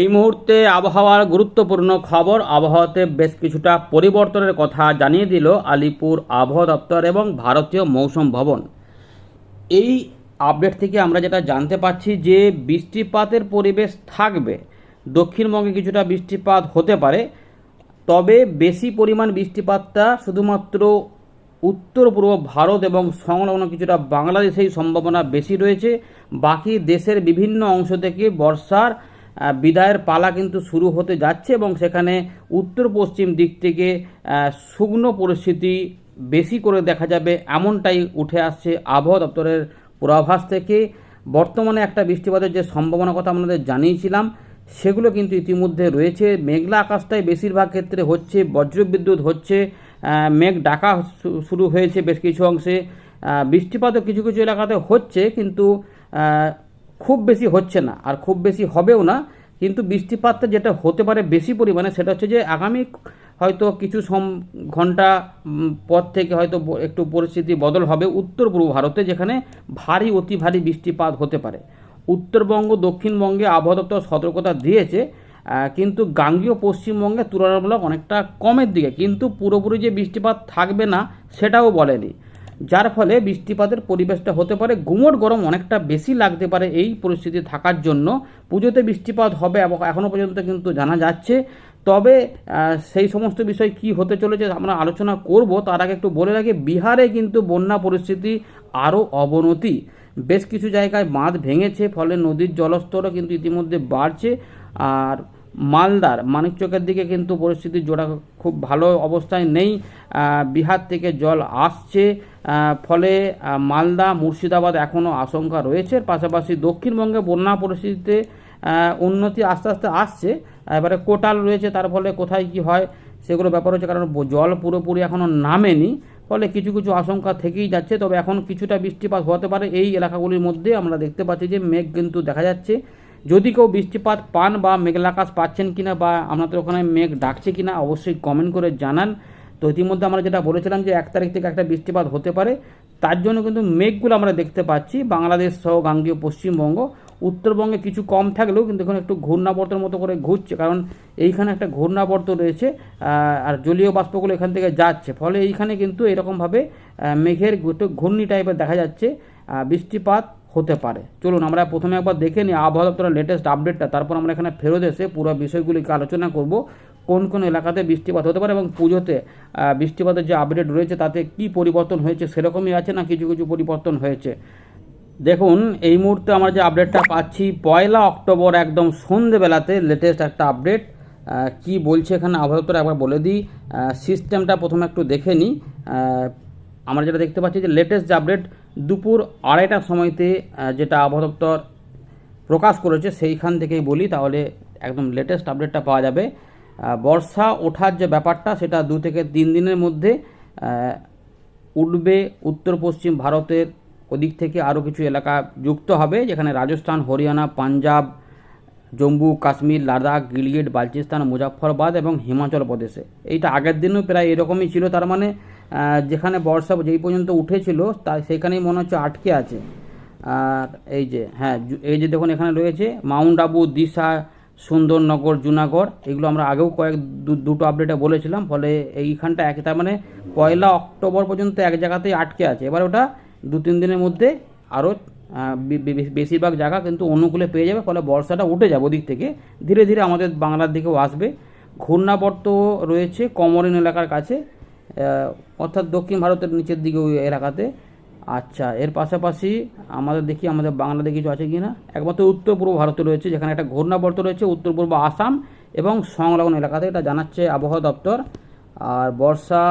এই মুহূর্তে আবহাওয়ার গুরুত্বপূর্ণ খবর। আবহাওয়াতে বেশ কিছুটা পরিবর্তনের কথা জানিয়ে দিল আলিপুর আবহাওয়া দপ্তর এবং ভারতীয় মৌসুম ভবন। এই আপডেট থেকে আমরা যেটা জানতে পারছি যে, বৃষ্টিপাতের পরিবেশ থাকবে। দক্ষিণবঙ্গে কিছুটা বৃষ্টিপাত হতে পারে। তবে বেশি পরিমাণ বৃষ্টিপাতটা শুধুমাত্র উত্তর পূর্ব ভারত এবং সংলগ্ন কিছুটা বাংলাদেশেই সম্ভাবনা বেশি রয়েছে। বাকি দেশের বিভিন্ন অংশ থেকে বর্ষার বিদায়ের পালা কিন্তু শুরু হতে যাচ্ছে এবং সেখানে উত্তর পশ্চিম দিক থেকে শুকনো পরিস্থিতি বেশি করে দেখা যাবে এমনটাই উঠে আসছে আবহাওয়া দপ্তরের পূর্বাভাস থেকে। বর্তমানে একটা বৃষ্টিপাতের যে সম্ভাবনা কথা আপনাদের জানিয়েছিলাম, সেগুলো কিন্তু ইতিমধ্যে রয়েছে। মেঘলা আকাশটাই বেশিরভাগ ক্ষেত্রে হচ্ছে, বজ্রবিদ্যুৎ হচ্ছে মেঘ ডাকা শুরু হয়েছে বেশ কিছু অংশে। বৃষ্টিপাতও কিছু কিছু এলাকাতে হচ্ছে, কিন্তু খুব বেশি হচ্ছে না, আর খুব বেশি হবেও না। কিন্তু বৃষ্টিপাতটা যেটা হতে পারে বেশি পরিমাণে, সেটা হচ্ছে যে আগামী হয়তো কিছু সম, ঘণ্টা পর থেকে হয়তো একটু পরিস্থিতি বদল হবে উত্তর পূর্ব ভারতে, যেখানে ভারী, অতি ভারী বৃষ্টিপাত হতে পারে। উত্তরবঙ্গ, দক্ষিণবঙ্গে আবহাওয়া দপ্তর সতর্কতা দিয়েছে কিন্তু গাঙ্গীয় পশ্চিমবঙ্গে তুলনামূলক অনেকটা কমের দিকে। কিন্তু পুরোপুরি যে বৃষ্টিপাত থাকবে না, সেটাও বলেনি। যার ফলে বৃষ্টিপাতের পরিবেশটা হতে পারে। গুমোট গরম অনেকটা বেশি লাগতে পারে এই পরিস্থিতি থাকার জন্য। পুজোতে বৃষ্টিপাত হবে এবং এখনও পর্যন্ত কিন্তু জানা যাচ্ছে। তবে সেই সমস্ত বিষয় কি হতে চলেছে আমরা আলোচনা করব। তার আগে একটু বলে রাখি, বিহারে কিন্তু বন্যা পরিস্থিতি আরও অবনতি। বেশ কিছু জায়গায় বাঁধ ভেঙেছে, ফলে নদীর জলস্তরও কিন্তু ইতিমধ্যে বাড়ছে। আর মালদার মানিকচকের দিকে কিন্তু পরিস্থিতি জোড়া খুব ভালো অবস্থায় নেই। বিহার থেকে জল আসছে। ফলে মালদা, মুর্শিদাবাদ এখনও আশঙ্কা রয়েছে। পাশাপাশি দক্ষিণবঙ্গে বন্যা পরিস্থিতিতে উন্নতি আস্তে আস্তে আসছে। এবারে কোটাল রয়েছে, তার ফলে কোথায় কি হয় সেগুলো ব্যাপার হচ্ছে কারণ জল পুরোপুরি এখনও নামেনি। ফলে কিছু কিছু আশঙ্কা থেকেই যাচ্ছে। তবে এখন কিছুটা বৃষ্টিপাত হতে পারে এই এলাকাগুলির মধ্যে। আমরা দেখতে পাচ্ছি যে মেঘ কিন্তু দেখা যাচ্ছে। যদি কেউ বৃষ্টিপাত পান বা মেঘলাকাশ পাচ্ছেন কিনা বা আপনাদের ওখানে মেঘ ডাকছে কিনা অবশ্যই কমেন্ট করে জানান। তো ইতিমধ্যে আমরা যেটা বলেছিলাম যে এক তারিখ থেকে একটা বৃষ্টিপাত হতে পারে, তার জন্য কিন্তু মেঘগুলো আমরা দেখতে পাচ্ছি। বাংলাদেশ সহ গাঙ্গীয় পশ্চিমবঙ্গ, উত্তরবঙ্গে কিছু কম থাকলেও কিন্তু এখানে একটু ঘূর্ণাবর্তের মতো করে ঘুরছে, কারণ এইখানে একটা ঘূর্ণাবর্ত রয়েছে আর জলীয় বাষ্পগুলো এখান থেকে যাচ্ছে। ফলে এইখানে কিন্তু এরকমভাবে মেঘের ঘূর্ণি টাইপের দেখা যাচ্ছে। বৃষ্টিপাত হতে পারে। চলুন, আমরা প্রথমে একবার দেখে নিই আবহাওয়া দপ্তরের লেটেস্ট আপডেটটা তারপর আমরা এখানে ফেরত এসে পুরো বিষয়গুলিকে আলোচনা করব। কোন কোন এলাকাতে বৃষ্টিপাত হতে পারে এবং পুজোতে বৃষ্টিপাতের যে আপডেট রয়েছে, তাতে কি পরিবর্তন হয়েছে সেরকমই আছে না কিছু কিছু পরিবর্তন হয়েছে? দেখুন, এই মুহূর্তে আমরা যে আপডেটটা পাচ্ছি, পয়লা অক্টোবর একদম সন্ধেবেলাতে লেটেস্ট একটা আপডেট কি বলছে এখানে আবহাওয়া একবার বলে দিই। সিস্টেমটা প্রথমে একটু দেখে নিই। আমরা যেটা দেখতে পাচ্ছি যে লেটেস্ট যে আপডেট দুপুর আড়াইটার সময়তে যেটা আবহাওয়া দপ্তর প্রকাশ করেছে, সেইখান থেকেই বলি, তাহলে একদম লেটেস্ট আপডেটটা পাওয়া যাবে। বর্ষা ওঠার যে ব্যাপারটা, সেটা দু থেকে তিন দিনের মধ্যে উঠবে উত্তর পশ্চিম ভারতের ওদিক থেকে আরও কিছু এলাকা যুক্ত হবে, যেখানে রাজস্থান, হরিয়ানা, পাঞ্জাব জম্মু, কাশ্মীর, লাদাখ, গিলগিট, বালচিস্তান মুজাফরবাদ এবং হিমাচল প্রদেশে। এইটা আগের দিনও প্রায় এরকমই ছিল, তার মানে যেখানে বর্ষা যেই পর্যন্ত উঠেছিল, তা সেখানেই মনে হচ্ছে আটকে আছে। আর এই যে হ্যাঁ এই যে দেখুন এখানে রয়েছে, মাউন্ট আবু দিশা সুন্দরনগর, জুনাগড়, এগুলো আমরা আগেও কয়েক দুটো আপডেটে বলেছিলাম, ফলে এইখানটা এক, তার মানে পয়লা অক্টোবর পর্যন্ত এক জায়গাতেই আটকে আছে। এবার ওটা দু, তিন দিনের মধ্যে আরও বেশিরভাগ জায়গা কিন্তু অনুকূলে পেয়ে যাবে, ফলে বর্ষাটা উঠে যাবে ওদিক থেকে। ধীরে ধীরে আমাদের বাংলার দিকেও আসবে। ঘূর্ণাবর্ত রয়েছে কমরিন এলাকার কাছে অর্থাৎ দক্ষিণ ভারতের নিচের দিকে ওই এলাকাতে। আচ্ছা এর পাশাপাশি আমাদের দেখি, আমাদের বাংলাদেশে কিছু আছে কি না একমাত্র উত্তর পূর্ব ভারতে রয়েছে, যেখানে একটা ঘূর্ণাবর্ত রয়েছে, উত্তর পূর্ব আসাম এবং সংলগ্ন এলাকাতে। এটা জানাচ্ছে আবহাওয়া দপ্তর। আর বর্ষা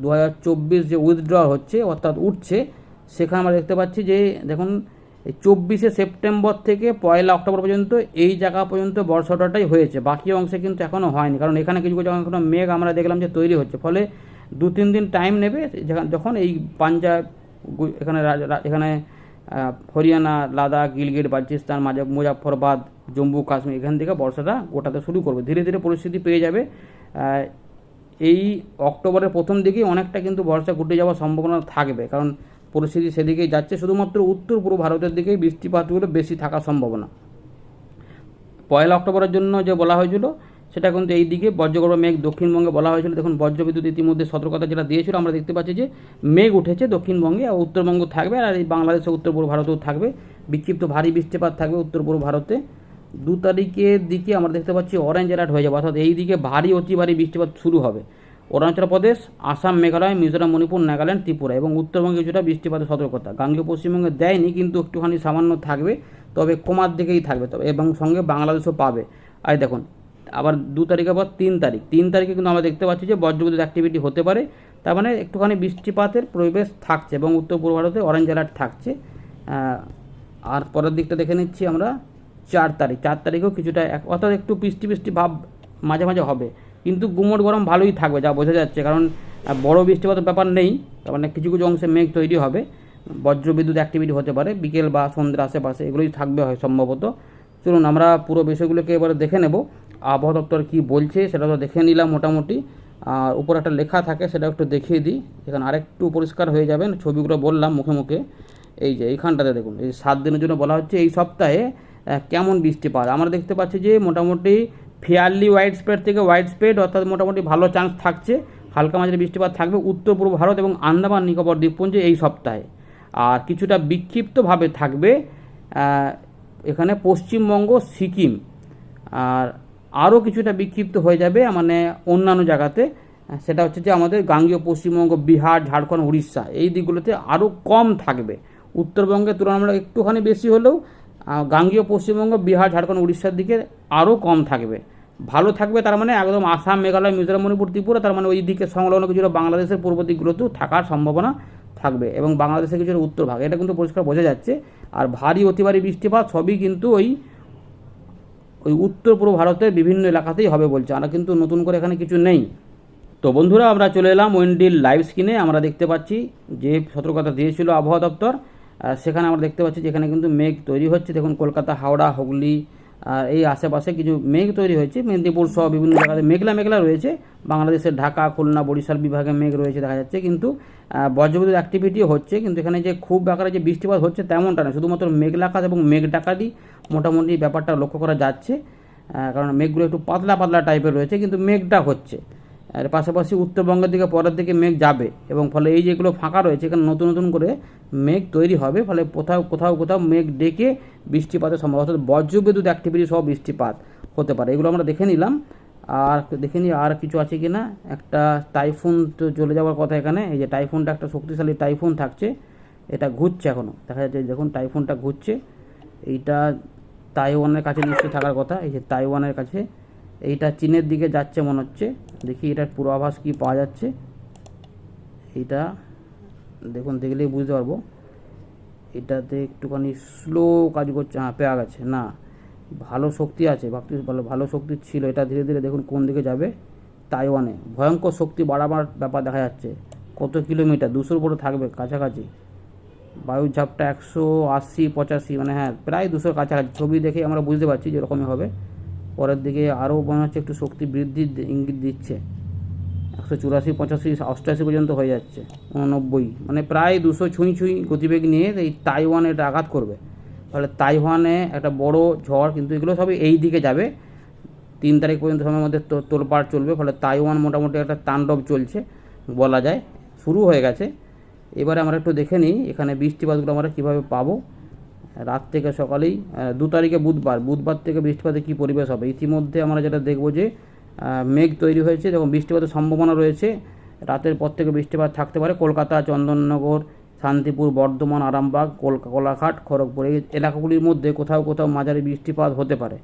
দু হাজার চব্বিশ যে উইথড্র হচ্ছে, অর্থাৎ উঠছে, সেখানে আমরা দেখতে পাচ্ছি যে, দেখুন চব্বিশে সেপ্টেম্বর থেকে পয়লা অক্টোবর পর্যন্ত এই জায়গা পর্যন্ত বর্ষাটাই হয়েছে। বাকি অংশে কিন্তু এখনও হয়নি। কারণ এখানে কিছু কিছু এখনও মেঘ আমরা দেখলাম যে তৈরি হচ্ছে। ফলে দু তিন দিন টাইম নেবে যেখান- এই পাঞ্জাব এখানে এখানে হরিয়ানা, লাদাখ, গিলগিট, বালচিস্তান মাজা মুজাফরবাদ জম্মু, কাশ্মীর, এখান থেকে বর্ষাটা গোটাতে শুরু করবে। ধীরে ধীরে পরিস্থিতি পেয়ে যাবে। এই অক্টোবরের প্রথম দিকেই অনেকটা কিন্তু বর্ষা ঘুটে যাওয়ার সম্ভাবনা থাকবে। কারণ পরিস্থিতি সেদিকেই যাচ্ছে। শুধুমাত্র উত্তর পূর্ব ভারতের দিকেই বৃষ্টিপাতগুলো বেশি থাকার সম্ভাবনা। পয়লা অক্টোবরের জন্য যে বলা হয়েছিল, সেটা কিন্তু এই দিকে বজ্রগর্ভ মেঘ দক্ষিণবঙ্গে বলা হয়েছিল। দেখুন, বজ্রবিদ্যুৎ ইতিমধ্যে সতর্কতা যেটা দিয়েছিল, আমরা দেখতে পাচ্ছি যে মেঘ উঠেছে দক্ষিণবঙ্গে, আর উত্তরবঙ্গ থাকবে, আর এই বাংলাদেশে উত্তর পূর্ব ভারতেও থাকবে। বিক্ষিপ্ত ভারী বৃষ্টিপাত থাকবে উত্তর পূর্ব ভারতে। দু তারিখের দিকে আমরা দেখতে পাচ্ছি অরেঞ্জ অ্যালার্ট হয়ে যাবে, অর্থাৎ এই দিকে ভারী, অতি ভারী বৃষ্টিপাত শুরু হবে। অরুণাচল প্রদেশ, আসাম, মেঘালয়, মিজোরাম, মণিপুর, নাগাল্যান্ড, ত্রিপুরা এবং উত্তরবঙ্গে কিছুটা বৃষ্টিপাতের সতর্কতা। গাঙ্গেয় পশ্চিমবঙ্গে দেয়নি, কিন্তু একটুখানি সামান্য থাকবে, তবে কমার দিকেই থাকবে, তবে এবং সঙ্গে বাংলাদেশও পাবে। আর দেখুন, আবার দু তারিখের পর তিন তারিখ। তিন তারিখে কিন্তু আমরা দেখতে পাচ্ছি যে বজ্রবিদ্যুৎ অ্যাক্টিভিটি হতে পারে, তার মানে একটুখানি বৃষ্টিপাতের পরিবেশ থাকছে এবং উত্তর পূর্ব ভারতে অরেঞ্জ অ্যালার্ট থাকছে। আর পরের দিকটা দেখে নিচ্ছি আমরা, চার তারিখ। চার তারিখেও কিছুটা অর্থাৎ একটু বৃষ্টি বৃষ্টি ভাব মাঝে মাঝে হবে। কিন্তু গুমট গরম ভালোই থাকবে, যা বোঝা যাচ্ছে। কারণ বড় বৃষ্টিপাতের ব্যাপার নেই, তার মানে কিছু কিছু অংশে মেঘ তৈরি হবে, বজ্রবিদ্যুৎ অ্যাক্টিভিটি হতে পারে, বিকেল বা সন্ধ্যের আশেপাশে, এগুলোই থাকবে হয় সম্ভবত। চলুন, আমরা পুরো বিষয়গুলোকে এবারে দেখে নেব, আবহাওয়া দপ্তর কী বলছে সেটা তো দেখে নিলাম মোটামুটি। আর উপর একটা লেখা থাকে, সেটা একটু দেখিয়ে দিই। এখানে আরেকটু পরিষ্কার হয়ে যাবেন ছবিগুলো বললাম মুখে মুখে। এই যে, এইখানটাতে দেখুন, এই সাত দিনের জন্য বলা হচ্ছে, এই সপ্তাহে কেমন বৃষ্টিপাত? আমরা দেখতে পাচ্ছি যে মোটামুটি ফেয়ারলি হোয়াইট স্প্রেড থেকে হোয়াইট স্প্রেড, অর্থাৎ মোটামুটি ভালো চান্স থাকছে। হালকা মাঝারি বৃষ্টিপাত থাকবে উত্তর পূর্ব ভারত এবং আন্দামান, নিকোবর দ্বীপপুঞ্জে এই সপ্তাহে। আর কিছুটা বিক্ষিপ্তভাবে থাকবে এখানে পশ্চিমবঙ্গ, সিকিম। আর আরও কিছুটা বিক্ষিপ্ত হয়ে যাবে মানে অন্যান্য জায়গাতে। সেটা হচ্ছে যে আমাদের গাঙ্গীয় পশ্চিমবঙ্গ, বিহার, ঝাড়খণ্ড, উড়িষ্যা, এই দিকগুলোতে আরও কম থাকবে। উত্তরবঙ্গের তুলনামূলক একটুখানি বেশি হলেও গাঙ্গীয় পশ্চিমবঙ্গ, বিহার, ঝাড়খণ্ড, উড়িষ্যার দিকে আরও কম থাকবে। ভালো থাকবে তার মানে একদম আসাম, মেঘালয়, মিজোরাম, মণিপুর, ত্রিপুরা, তার মানে ওই দিকে সংলগ্ন কিছুটা বাংলাদেশের পূর্ব দিকগুলোতেও থাকার সম্ভাবনা থাকবে এবং বাংলাদেশের কিছুটা উত্তর ভাগ। এটা কিন্তু পরিষ্কার বোঝা যাচ্ছে। আর ভারী অতি ভারী বৃষ্টিপাত সবই কিন্তু ওই ওই উত্তর পূর্ব ভারতের বিভিন্ন এলাকাতেই হবে বলছে। আর কিন্তু নতুন করে এখানে কিছু নেই। তো বন্ধুরা, আমরা চলে এলাম উইন্ডিল লাইভ স্ক্রিনে আমরা দেখতে পাচ্ছি যে সতর্কতা দিয়েছিল আবহাওয়া দপ্তর। সেখানে আমরা দেখতে পাচ্ছি যেখানে কিন্তু মেঘ তৈরি হচ্ছে। দেখুন, কলকাতা, হাওড়া, হুগলি আর এই আশেপাশে কিছু মেঘ তৈরি হয়েছে। মেদিনীপুর সহ বিভিন্ন জায়গাতে মেঘলা মেঘলা রয়েছে। বাংলাদেশের ঢাকা, খুলনা, বরিশাল বিভাগে মেঘ রয়েছে দেখা যাচ্ছে। কিন্তু বজ্রবিদ্যুৎ অ্যাক্টিভিটিও হচ্ছে। কিন্তু এখানে যে খুব আকারে যে বৃষ্টিপাত হচ্ছে তেমনটা না শুধুমাত্র মেঘলা আকাশ এবং মেঘ ডাকারই মোটামুটি ব্যাপারটা লক্ষ্য করা যাচ্ছে। কারণ মেঘগুলো একটু পাতলা পাতলা টাইপের রয়েছে। কিন্তু মেঘটা হচ্ছে। আর পাশাপাশি উত্তরবঙ্গের দিকে পরের দিকে মেঘ যাবে এবং ফলে এই যেগুলো ফাঁকা রয়েছে, এখানে নতুন নতুন করে মেঘ তৈরি হবে। ফলে কোথাও কোথাও কোথাও মেঘ ডেকে বৃষ্টিপাতের সম্ভব অর্থাৎ বজ্রবিদ্যুৎ অ্যাক্টিভিটি সহ বৃষ্টিপাত হতে পারে। এগুলো আমরা দেখে নিলাম। আর দেখে নিই আর কিছু আছে কি না একটা টাইফুন তো চলে যাওয়ার কথা এখানে। এই যে টাইফুনটা একটা শক্তিশালী টাইফুন থাকছে। এটা ঘুরছে এখনও দেখা যাচ্ছে দেখুন টাইফুনটা ঘুরছে। এইটা তাইওয়ানের কাছে নিশ্চয়ই থাকার কথা। এই যে তাইওয়ানের কাছে। এইটা চীনের দিকে যাচ্ছে মনে হচ্ছে। দেখি এটার পূর্বাভাস কি পাওয়া যাচ্ছে। এইটা দেখুন, দেখলেই বুঝতে পারব। এটাতে একটুখানি স্লো কাজ করছে। হ্যাঁ পেয়ে গেছে। না, ভালো শক্তি আছে, ভাবতে ভালো ভালো শক্তি ছিল। এটা ধীরে ধীরে দেখুন কোন দিকে যাবে। তাইওয়ানে। ভয়ঙ্কর শক্তি বাড়াবার ব্যাপার দেখা যাচ্ছে। কত কিলোমিটার? দুশোর উপরে থাকবে কাছাকাছি। বায়ুর ঝাপটা একশো আশি, পঁচাশি মানে হ্যাঁ প্রায় দুশোর কাছাকাছি। ছবি দেখে আমরা বুঝতে পারছি যে এরকমই হবে। পরের দিকে আরও মনে হচ্ছে একটু শক্তি বৃদ্ধির ইঙ্গিত দিচ্ছে। একশো চুরাশি, পঁচাশি অষ্টআশি পর্যন্ত হয়ে যাচ্ছে, উননব্বই। মানে প্রায় দুশো ছুঁই ছুঁই গতিবেগ নিয়ে এই তাইওয়ানে এটা আঘাত করবে। তাহলে তাইওয়ানে একটা বড় ঝড় কিন্তু এগুলো সবই এই দিকে যাবে। তিন তারিখ পর্যন্ত সময়ের মধ্যে তোলপাড় চলবে, ফলে তাইওয়ান মোটামুটি একটা তাণ্ডব চলছে, বলা যায়। শুরু হয়ে গেছে। এবারে আমরা একটু দেখে নিই, এখানে বৃষ্টিপাতগুলো আমরা কীভাবে পাবো। রাত থেকে সকালেই দু তারিখে বুধবার। বুধবার থেকে বৃষ্টিপাতে কী পরিবেশ হবে? ইতিমধ্যে আমরা যেটা দেখব যে মেঘ তৈরি হয়েছে। এবং বৃষ্টিপাতের সম্ভাবনা রয়েছে। রাতের পর থেকে বৃষ্টিপাত থাকতে পারে। কলকাতা, চন্দননগর, শান্তিপুর, বর্ধমান, আরামবাগ কোলাঘাট, খড়গপুর। এই এলাকাগুলির মধ্যে কোথাও কোথাও মাঝারি বৃষ্টিপাত হতে পারে।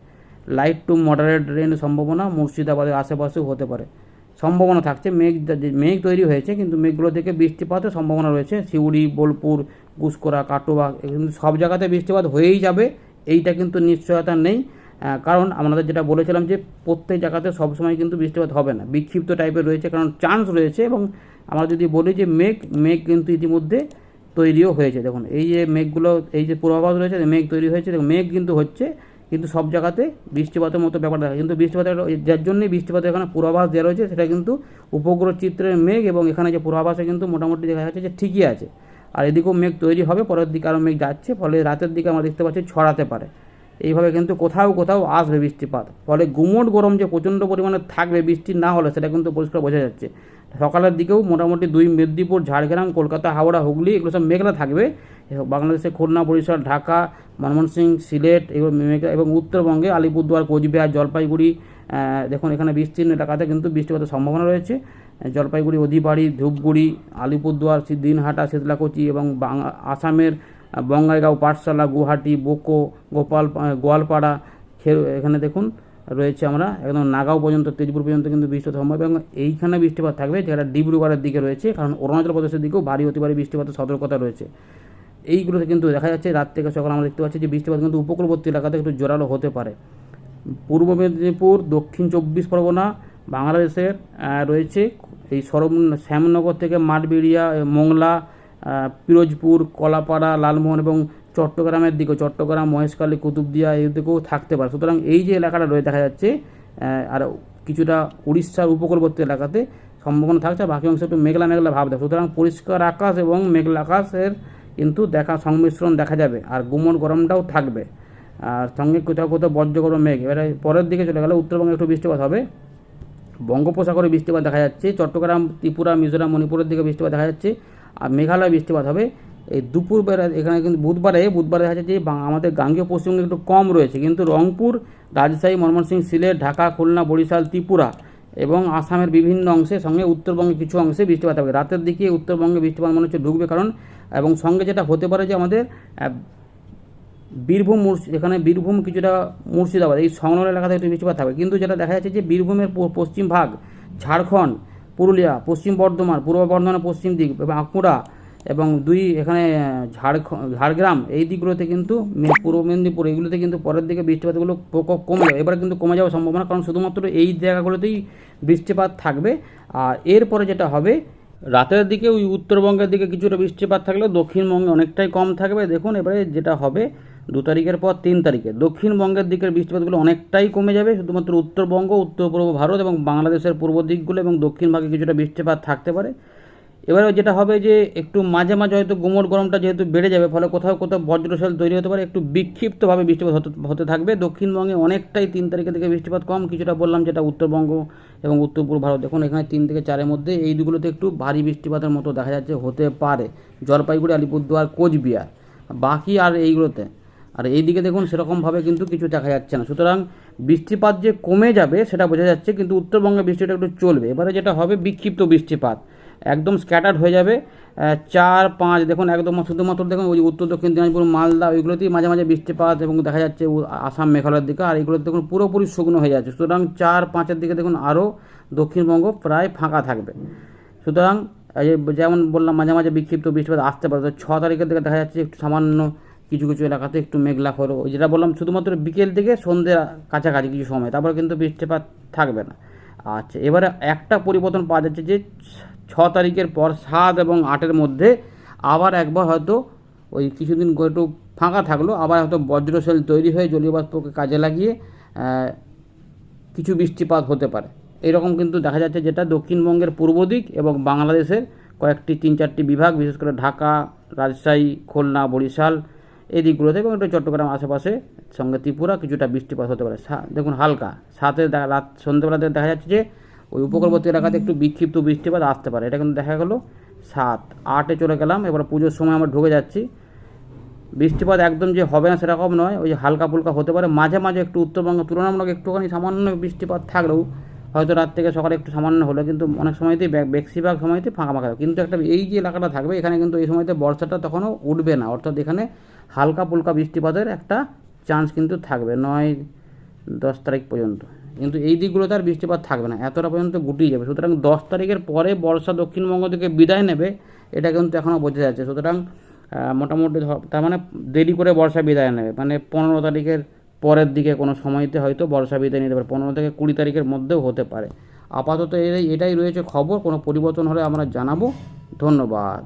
লাইট টু মডারেট রেন সম্ভাবনা মুর্শিদাবাদের আশেপাশেও হতে পারে। সম্ভাবনা থাকছে। মেঘ মেঘ তৈরি হয়েছে, কিন্তু মেঘগুলো থেকে বৃষ্টিপাতের সম্ভাবনা রয়েছে। সিউড়ি বোলপুর, গুসকরা, কাটোয়া কিন্তু সব জায়গাতে বৃষ্টিপাত হয়েই যাবে, এইটা কিন্তু নিশ্চয়তা নেই। কারণ আমাদের যেটা বলেছিলাম যে, প্রত্যেক জায়গাতে সবসময় কিন্তু বৃষ্টিপাত হবে না। বিক্ষিপ্ত টাইপের রয়েছে, কারণ চান্স রয়েছে এবং আমরা যদি বলি যে, মেঘ মেঘ কিন্তু ইতিমধ্যে তৈরিও হয়েছে। দেখুন, এই যে মেঘগুলো, এই যে পূর্বাভাস রয়েছে মেঘ তৈরি হয়েছে মেঘ কিন্তু হচ্ছে কিন্তু সব জায়গাতে বৃষ্টিপাতের মতো ব্যাপার দেখা। কিন্তু বৃষ্টিপাতের যার জন্যই বৃষ্টিপাতের এখানে পূর্বাভাস দেওয়া রয়েছে, সেটা কিন্তু উপগ্রহ চিত্রের মেঘ এবং এখানে যে পূর্বাভাসে কিন্তু মোটামুটি দেখা যাচ্ছে যে ঠিকই আছে আর এদিকেও মেঘ তৈরি হবে, পরের দিকে আরও মেঘ যাচ্ছে, ফলে রাতের দিকে আমরা দেখতে পাচ্ছি ছড়াতে পারে এইভাবে কিন্তু কোথাও কোথাও আসবে বৃষ্টিপাত, ফলে গুমোট গরম যে প্রচণ্ড পরিমাণে থাকবে বৃষ্টি না হলে সেটা কিন্তু পরিষ্কার বোঝা যাচ্ছে সকালের দিকেও মোটামুটি দুই মেদিনীপুর, ঝাড়গ্রাম, কলকাতা, হাওড়া, হুগলি, এগুলো সব মেঘলা থাকবে। বাংলাদেশে খুলনা, বরিশাল, ঢাকা, ময়মনসিংহ, সিলেট, এগুলো মেঘলা এবং উত্তরবঙ্গে আলিপুরদুয়ার, কোচবিহার, জলপাইগুড়ি দেখুন এখানে বিস্তীর্ণ এলাকাতে কিন্তু বৃষ্টিপাতের সম্ভাবনা রয়েছে। জলপাইগুড়ি, অধিবাড়ি, ধূপগুড়ি, আলিপুরদুয়ার দিনহাটা, শীতলাকুচি এবং আসামের বঙ্গাইগাঁও, পাঠশালা, গুয়াহাটি, বোকো, গোপাল গোয়ালপাড়া এখানে দেখুন রয়েছে আমরা। একদম নাগাঁও পর্যন্ত, তেজপুর পর্যন্ত কিন্তু বৃষ্টিপাত সম্ভব। এবং এইখানে বৃষ্টিপাত থাকবে, যেটা ডিব্রুগড়ের দিকে রয়েছে, কারণ অরুণাচল প্রদেশের দিকেও ভারী অতি ভারী বৃষ্টিপাতের সতর্কতা রয়েছে। এইগুলোতে কিন্তু দেখা যাচ্ছে, রাত থেকে সকাল আমরা দেখতে পাচ্ছি যে বৃষ্টিপাত কিন্তু উপকূলবর্তী এলাকাতে একটু জোরালো হতে পারে। পূর্ব মেদিনীপুর, দক্ষিণ চব্বিশ পরগনা, বাংলাদেশের রয়েছে এই সরম শ্যামনগর থেকে মাঠবেড়িয়া মোংলা পিরোজপুর, কলাপাড়া, লালমোহন এবং চট্টগ্রামের দিকে চট্টগ্রাম, মহেশখালী, কুতুবদিয়া এই দিকেও থাকতে পারে। সুতরাং এই যে এলাকাটা রয়ে দেখা যাচ্ছে আর কিছুটা উড়িষ্যার উপকূলবর্তী এলাকাতে সম্ভাবনা থাকছে বাকি অংশ একটু মেঘলা মেঘলা ভাব দেয় সুতরাং পরিষ্কার আকাশ এবং মেঘলা আকাশের কিন্তু দেখা, সংমিশ্রণ দেখা যাবে, আর গুমট গরমটাও থাকবে। আর সঙ্গে কোথাও কোথাও বজ্রগরম মেঘ। এবারে পরের দিকে চলে গেলে, উত্তরবঙ্গে একটু বৃষ্টিপাত হবে। বঙ্গোপসাগরে বৃষ্টিপাত দেখা যাচ্ছে, চট্টগ্রাম, ত্রিপুরা, মিজোরাম, মণিপুরের দিকে বৃষ্টিপাত দেখা যাচ্ছে, আর মেঘালয় বৃষ্টিপাত হবে। এই দুপুর বেলা এখানে কিন্তু বুধবারে বুধবারে যাচ্ছে যে আমাদের গাঙ্গীয় পশ্চিমবঙ্গে একটু কম রয়েছে, কিন্তু রংপুর, রাজশাহী, ময়মনসিংহ, সিলেট, ঢাকা, খুলনা, বরিশাল, ত্রিপুরা এবং আসামের বিভিন্ন অংশে, সঙ্গে উত্তরবঙ্গে কিছু অংশে বৃষ্টিপাত হবে। রাতের দিকে উত্তরবঙ্গে বৃষ্টিপাত মনে হচ্ছে ঢুকবে, কারণ, এবং সঙ্গে যেটা হতে পারে যে আমাদের বীরভূম এখানে বীরভূম কিছুটা মুর্শিদাবাদ, এই সংলগ্ন এলাকাতে একটু বৃষ্টিপাত থাকবে কিন্তু যেটা দেখা যাচ্ছে যে বীরভূমের পশ্চিম ভাগ, ঝাড়খণ্ড, পুরুলিয়া, পশ্চিম বর্ধমান, পূর্ব বর্ধমানের পশ্চিম দিক বাঁকুড়া এবং দুই এখানে ঝাড়খণ্ড ঝাড়গ্রাম, এই দিকগুলোতে কিন্তু পূর্ব মেদিনীপুর, এগুলোতে কিন্তু পরের দিকে বৃষ্টিপাতগুলো প্রকোপ কমে যাবে এবার কিন্তু কমে যাওয়ার সম্ভাবনা, কারণ শুধুমাত্র এই জায়গাগুলোতেই বৃষ্টিপাত থাকবে। আর এরপরে যেটা হবে, রাতের দিকে ওই উত্তরবঙ্গের দিকে কিছুটা বৃষ্টিপাত থাকলেও দক্ষিণবঙ্গে অনেকটাই কম থাকবে। দেখুন, এবারে যেটা হবে, দু তারিখের পর তিন তারিখে দক্ষিণবঙ্গের দিকের বৃষ্টিপাতগুলো অনেকটাই কমে যাবে। শুধুমাত্র উত্তরবঙ্গ উত্তর পূর্ব ভারত এবং বাংলাদেশের পূর্ব দিকগুলো এবং দক্ষিণ ভাগে কিছুটা বৃষ্টিপাত থাকতে পারে। এবারে যেটা হবে যে একটু মাঝে মাঝে হয়তো গুমোট গরমটা যেহেতু বেড়ে যাবে, ফলে কোথাও কোথাও বজ্রশাল তৈরি হতে পারে, একটু বিক্ষিপ্তভাবে বৃষ্টিপাত হতে হতে থাকবে। দক্ষিণবঙ্গে অনেকটাই তিন তারিখে থেকে বৃষ্টিপাত কম, কিছুটা বললাম যেটা উত্তরবঙ্গ এবং উত্তর পূর্ব ভারত। দেখুন, এখানে তিন থেকে চারের মধ্যে এই দুগুলোতে একটু ভারী বৃষ্টিপাতের মতো দেখা যাচ্ছে হতে পারে। জলপাইগুড়ি, আলিপুরদুয়ার, কোচবিহার, বাকি আর এইগুলোতে। আর এইদিকে দেখুন, সেরকমভাবে কিন্তু কিছু দেখা যাচ্ছে না। সুতরাং বৃষ্টিপাত যে কমে যাবে সেটা বোঝা যাচ্ছে, কিন্তু উত্তরবঙ্গে বৃষ্টিটা একটু চলবে। এবারে যেটা হবে বিক্ষিপ্ত বৃষ্টিপাত। একদম স্ক্যাটার্ড হয়ে যাবে। চার, পাঁচ, দেখুন, একদম শুধুমাত্র দেখুন, ওই উত্তর দক্ষিণ দিনাজপুর, মালদা, ওইগুলোতেই মাঝে মাঝে বৃষ্টিপাত এবং দেখা যাচ্ছে আসাম, মেঘালয়ের দিকে, আর এইগুলোতে দেখুন পুরোপুরি শুকনো হয়ে যাচ্ছে। সুতরাং চার, পাঁচের দিকে দেখুন আরও দক্ষিণবঙ্গ প্রায় ফাঁকা থাকবে। সুতরাং যেমন বললাম, মাঝে মাঝে বিক্ষিপ্ত বৃষ্টিপাত আসতে পারে। তো ছ তারিখের দিকে দেখা যাচ্ছে একটু সামান্য কিছু কিছু এলাকাতে একটু মেঘলা করো যেটা বললাম, শুধুমাত্র বিকেল থেকে সন্ধ্যে কাছাকাছি কিছু সময়, তারপরে কিন্তু বৃষ্টিপাত থাকবে না। আচ্ছা এবারে একটা পরিবর্তন পাওয়া যাচ্ছে যে ছ তারিখের পর সাত এবং আটের মধ্যে আবার একবার হয়তো ওই কিছুদিন একটু ফাঁকা থাকল, আবার হয়তো বজ্রশৈল তৈরি হয়ে জলীয় বাষ্পকে কাজে লাগিয়ে কিছু বৃষ্টিপাত হতে পারে। এরকম কিন্তু দেখা যাচ্ছে যেটা দক্ষিণবঙ্গের পূর্ব দিক এবং বাংলাদেশের কয়েকটি তিন চারটি বিভাগ, বিশেষ করে ঢাকা, রাজশাহী, খুলনা, বরিশাল এই দিকগুলোতে এবং একটু চট্টগ্রাম আশেপাশে সঙ্গে ত্রিপুরা কিছুটা বৃষ্টিপাত হতে পারে। দেখুন হালকা। সাথে রাত সন্ধ্যেবেলাতে দেখা যাচ্ছে যে ওই উপকূলবর্তী এলাকাতে একটু বিক্ষিপ্ত বৃষ্টিপাত আসতে পারে। এটা কিন্তু দেখা গেলো সাত আটে চলে গেলাম এবার পুজোর সময় আমরা ঢুকে যাচ্ছি। বৃষ্টিপাত একদম যে হবে না সেরকম নয় ওই যে হালকা ফুলকা হতে পারে। মাঝে মাঝে একটু উত্তরবঙ্গে তুলনামূলক একটুখানি সামান্য বৃষ্টিপাত থাকলেও হয়তো রাত থেকে সকালে একটু সামান্য হলো কিন্তু অনেক সময়তেই বেশিরভাগ সময়তে ফাঁকা ফাঁকা। কিন্তু একটা এই যে এলাকাটা থাকবে এখানে কিন্তু এই সময়তে বর্ষাটা তখনও উঠবে না। অর্থাৎ এখানে হালকা ফুলকা বৃষ্টিপাতের একটা চান্স কিন্তু থাকবে নয় দশ তারিখ পর্যন্ত। কিন্তু এই দিকগুলোতে আর বৃষ্টিপাত থাকবে না। এতটা পর্যন্ত গুটিয়ে যাবে। সুতরাং দশ তারিখের পরে বর্ষা দক্ষিণবঙ্গ থেকে বিদায় নেবে, এটা কিন্তু এখনও বোঝা যাচ্ছে। সুতরাং মোটামুটি তার মানে দেরি করে বর্ষা বিদায় নেবে। মানে পনেরো তারিখের পরের দিকে কোনো সময়তে হয়তো বর্ষা বিদায় নিতে পারে। পনেরো থেকে কুড়ি তারিখের মধ্যেও হতে পারে। আপাতত এটাই রয়েছে খবর। কোনো পরিবর্তন হলে আমরা জানাব। ধন্যবাদ।